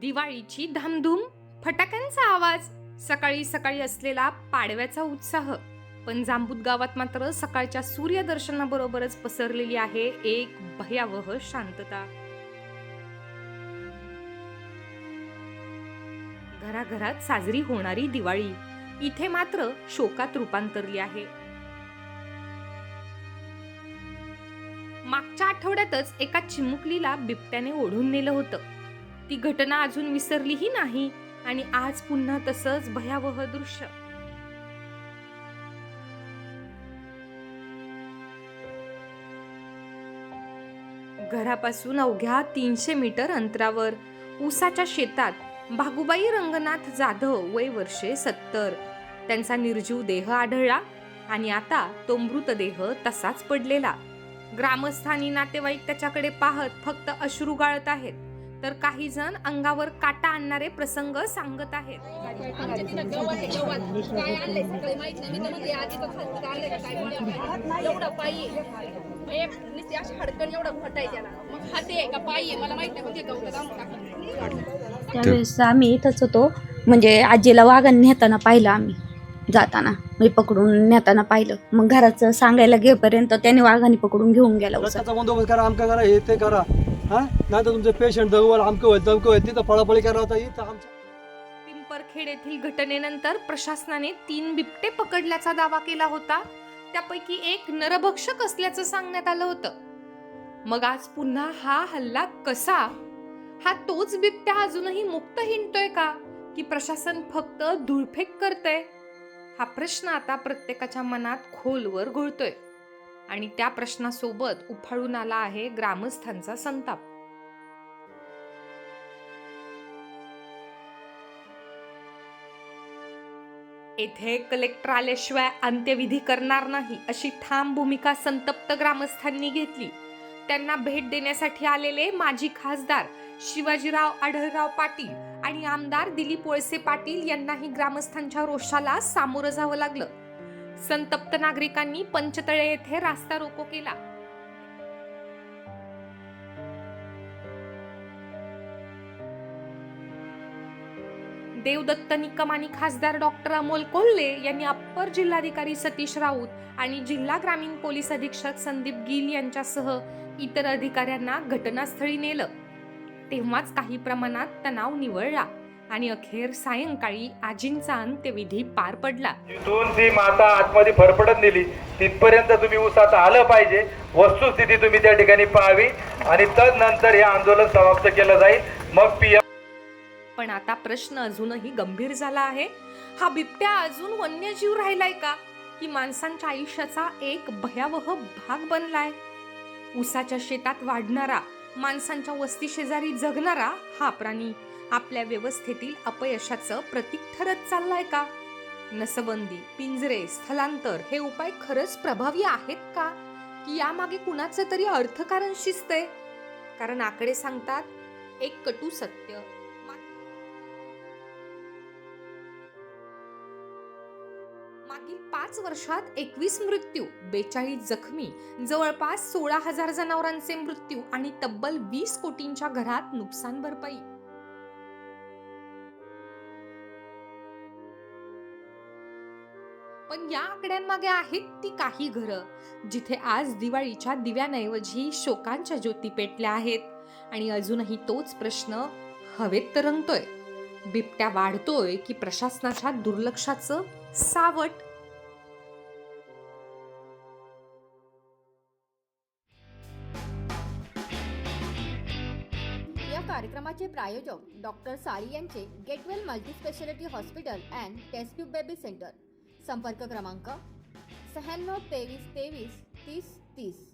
दिवाळीची धामधूम फटाक्यांचा आवाज सकाळी सकाळी असलेला पाडव्याचा उत्साह. पण जांबूत गावात मात्र सकाळच्या सूर्यदर्शनाबरोबरच पसरलेली आहे एक भयावह शांतता. घराघरात साजरी होणारी दिवाळी इथे मात्र शोकात रूपांतरली आहे. मागच्या आठवड्यातच एका चिमुकलीला बिबट्याने ओढून नेलं होतं. ती घटना अजून विसरलीही नाही आणि आज पुन्हा तसंच भयावह दृश्य. घरापासून अवघ्या तीनशे मीटर अंतरावर ऊसाच्या शेतात भागुबाई रंगनाथ जाधव वय वर्षे सत्तर. त्यांचा निर्जीव देह आढळला आणि आता तो मृतदेह तसाच पडलेला. ग्रामस्थानी नातेवाईक त्याच्याकडे पाहत फक्त अश्रू गाळत आहेत. तर काही जण अंगावर काटा आणणारे प्रसंग सांगत आहेत. आमच्या त्यावेळेस आम्ही इथंच होतो. म्हणजे आजीला वाघाने नेताना पाहिलं आम्ही जाताना. मी पकडून नेताना पाहिलं. मग घराचं सांगायला घेपर्यंत त्याने वाघाने पकडून घेऊन गेला बंदोबस्त करा आमका करा हे ते करा. हा? नाही तर तुमचे पेशंट दगवल आमकं होईल तमकं होईल तिथं पळापळी करावं होता इथं आमच्या पिंपरखेड येथील घटनेनंतर प्रशासनाने तीन बिबटे पकडल्याचा दावा केला होता. त्यापैकी एक नरभक्षक असल्याचं सांगण्यात आलं होतं. मग आज पुन्हा हा हल्ला कसा? हा तोच बिबट्या अजूनही मुक्त हिंडतोय का? की प्रशासन फक्त धुळफेक करतय? हा प्रश्न आता प्रत्येकाच्या मनात खोलवर घोळतोय. आणि त्या प्रश्नासोबत उफाळून आला आहे ग्रामस्थांचा संताप. येथे कलेक्टर आल्याशिवाय अंत्यविधी करणार नाही अशी ठाम भूमिका संतप्त ग्रामस्थांनी घेतली. त्यांना भेट देण्यासाठी आलेले माजी खासदार शिवाजीराव आढळराव पाटील आणि आमदार दिलीप वळसे पाटील यांनाही ग्रामस्थांच्या रोषाला सामोरं जावं लागलं. संतप्त नागरिकांनी पंचतळे येथे रास्ता रोको केला. देवदत्त निकम आणि खासदार डॉक्टर अमोल कोल्हे यांनी अप्पर जिल्हाधिकारी सतीश राऊत आणि जिल्हा ग्रामीण पोलीस अधीक्षक संदीप गिल यांच्यासह इतर अधिकाऱ्यांना घटनास्थळी नेलं. तेव्हाच काही प्रमाणात तणाव निवळला. आणि अखेर सायंकाळी आजींचा अंत्यविधी पार पडला. जिथून ती माता आतमध्ये फरफडत नेली तिथपर्यंत तुम्ही उसात आलं पाहिजे. वस्तुस्थिती तुम्ही त्या ठिकाणी पाहावी आणि तदनंतर हे आंदोलन समाप्त केलं जाईल. मग पी पण आता प्रश्न अजूनही गंभीर झाला आहे. हा बिबट्या अजून वन्यजीव राहिलाय का? की माणसांच्या आयुष्याचा एक भयावह भाग बनलाय? उसाच्या शेतात वाढणारा माणसांच्या वस्ती शेजारी जगणारा हा प्राणी आपल्या व्यवस्थेतील अपयशाचं प्रतीक ठरत चाललाय का? नसबंदी पिंजरे स्थलांतर हे उपाय खरंच प्रभावी आहेत का? की यामागे कुणाचं तरी अर्थकारण शिजतंय कारण आकडे सांगतात एक कटू सत्य. मागील पाच वर्षात एकवीस मृत्यू बेचाळीस जखमी जवळपास सोळा हजार जनावरांचे मृत्यू आणि तब्बल वीस कोटींच्या घरात नुकसान भरपाई. पण या आकड्यांमागे आहेत ती काही घरं जिथे आज दिवाळीच्या दिव्यांऐवजी शोकांच्या ज्योती पेटल्या आहेत. आणि अजूनही तोच प्रश्न हवेत तरंगतोय. बिबट्या वाढतोय की प्रशासनाच्या दुर्लक्षाचं सावट? या कार्यक्रमाचे प्रायोजक डॉक्टर साळी यांचे get well multispeciality hospital and test baby centre. संपर्क क्रमांक शहाण्णव तेवीस तेवीस तीस तीस.